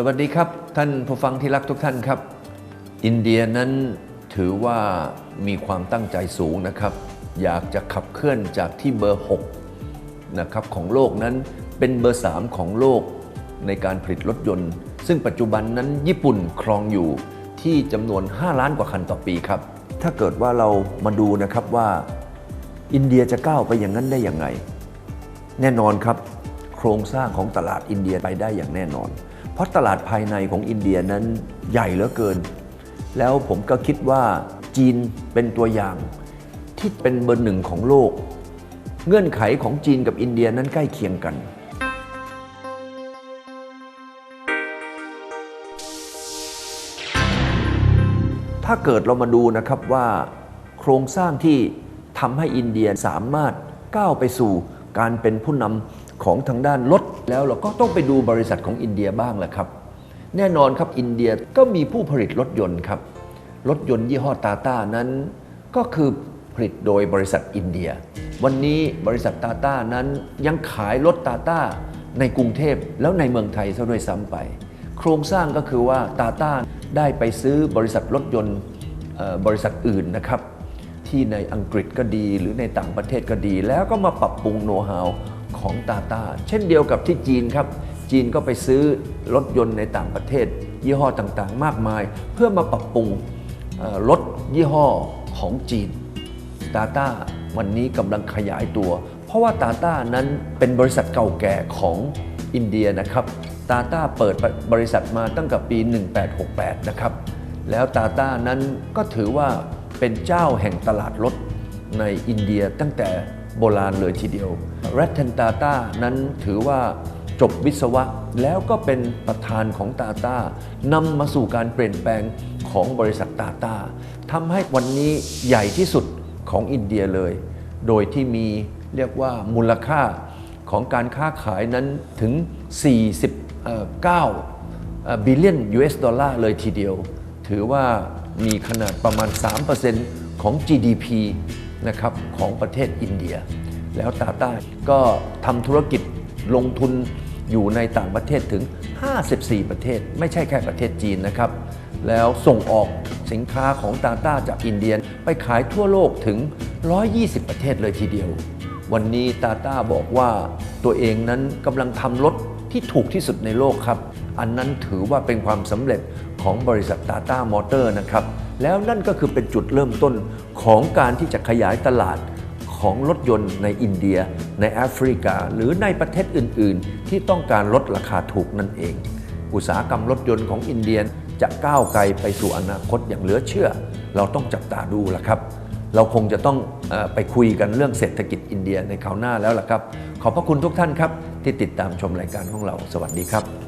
สวัสดีครับท่านผู้ฟังที่รักทุกท่านครับ อินเดียนั้นถือว่ามีความตั้งใจสูงนะครับ อยากจะขับเคลื่อนจากที่เบอร์ 6 นะครับของโลกนั้นเป็นเบอร์ 3 ของโลกในการผลิตรถยนต์ ซึ่งปัจจุบันนั้นญี่ปุ่นครองอยู่ที่จำนวน 5 ล้านกว่าคันต่อปีครับ ถ้าเกิดว่าเรามาดูนะครับว่าอินเดียจะก้าวไปอย่างนั้นได้อย่างไง แน่นอนครับ โครงสร้างของตลาดอินเดียไปได้อย่างแน่นอน เพราะตลาดภายในของอินเดียนั้นใหญ่เหลือเกิน แล้วผมก็คิดว่าจีนเป็นตัวอย่างที่เป็นเบอร์หนึ่งของโลก เงื่อนไขของจีนกับอินเดียนั้นใกล้เคียงกัน ถ้าเกิดเรามาดูนะครับว่า โครงสร้างที่ทำให้อินเดียสามารถก้าวไปสู่ การเป็นผู้นำของทางด้านรถแล้วเราก็ต้องไปดูบริษัทของอินเดียบ้างแหละครับ แน่นอนครับอินเดียก็มีผู้ผลิตรถยนต์ครับรถยนต์ยี่ห้อตาต้านั้นก็คือผลิตโดยบริษัทอินเดีย วันนี้บริษัทตาต้านั้นยังขายรถตาต้าในกรุงเทพแล้วในเมืองไทยซะด้วยซ้ำไป โครงสร้างก็คือว่าตาต้าได้ไปซื้อบริษัทรถยนต์บริษัทอื่นนะครับ ที่ในอังกฤษก็ดี หรือในต่างประเทศก็ดี แล้วก็มาปรับปรุงโน้ตฮาวของตาตาเช่นเดียวกับที่จีนครับ จีนก็ไปซื้อรถยนต์ในต่างประเทศ ยี่ห้อต่างๆ มากมาย เพื่อมาปรับปรุงรถยี่ห้อของจีนตาตาวันนี้กำลังขยายตัว เพราะว่าตาตานั้นเป็นบริษัทเก่าแก่ของอินเดียนะครับตาตาเปิดบริษัทมาตั้งแต่ปี 1868 นะครับ แล้วตาตานั้นก็ถือว่า เป็นเจ้าแห่งตลาดรถในอินเดียตั้งแต่โบราณเลยทีเดียวแรตเทนตาต้านั้นถือว่าจบวิศวะแล้วก็เป็นประธานของตาต้านำมาสู่การเปลี่ยนแปลงของบริษัทตาต้าทำให้วันนี้ใหญ่ที่สุดของอินเดียเลย โดยที่มีเรียกว่ามูลค่าของการค้าขายนั้นถึง 49บิลเลียน US ดอลลาร์เลยทีเดียว ถือว่า มีขนาดประมาณ 3%ของ GDP นะครับของประเทศอินเดีย แล้วตาต้าก็ทำธุรกิจลงทุนอยู่ในต่างประเทศถึง 54 ประเทศ ไม่ใช่แค่ประเทศจีนนะครับ แล้วส่งออกสินค้าของตาต้าจากอินเดียไปขายทั่วโลกถึง 120 ประเทศเลยทีเดียว วันนี้ตาต้าบอกว่าตัวเองนั้นกำลังทำรถที่ถูกที่สุดในโลกครับ อันนั้นถือว่าเป็นความสำเร็จ ของบริษัทตาต้ามอเตอร์นะครับ แล้วนั่นก็คือเป็นจุดเริ่มต้นของการที่จะขยายตลาดของรถยนต์ในอินเดีย ในแอฟริกา หรือในประเทศอื่น ๆ ที่ต้องการลดราคาถูกนั่นเอง อุตสาหกรรมรถยนต์ของอินเดียจะก้าวไกลไปสู่อนาคตอย่างเหลือเชื่อ เราต้องจับตาดูละครับ เราคงจะต้องอไปคุยกันเรื่องเศรษฐกิจอินเดียในคราวหน้าแล้วล่ะครับ ขอบพระคุณทุกท่านครับ ที่ติดตามชมรายการของเรา สวัสดีครับ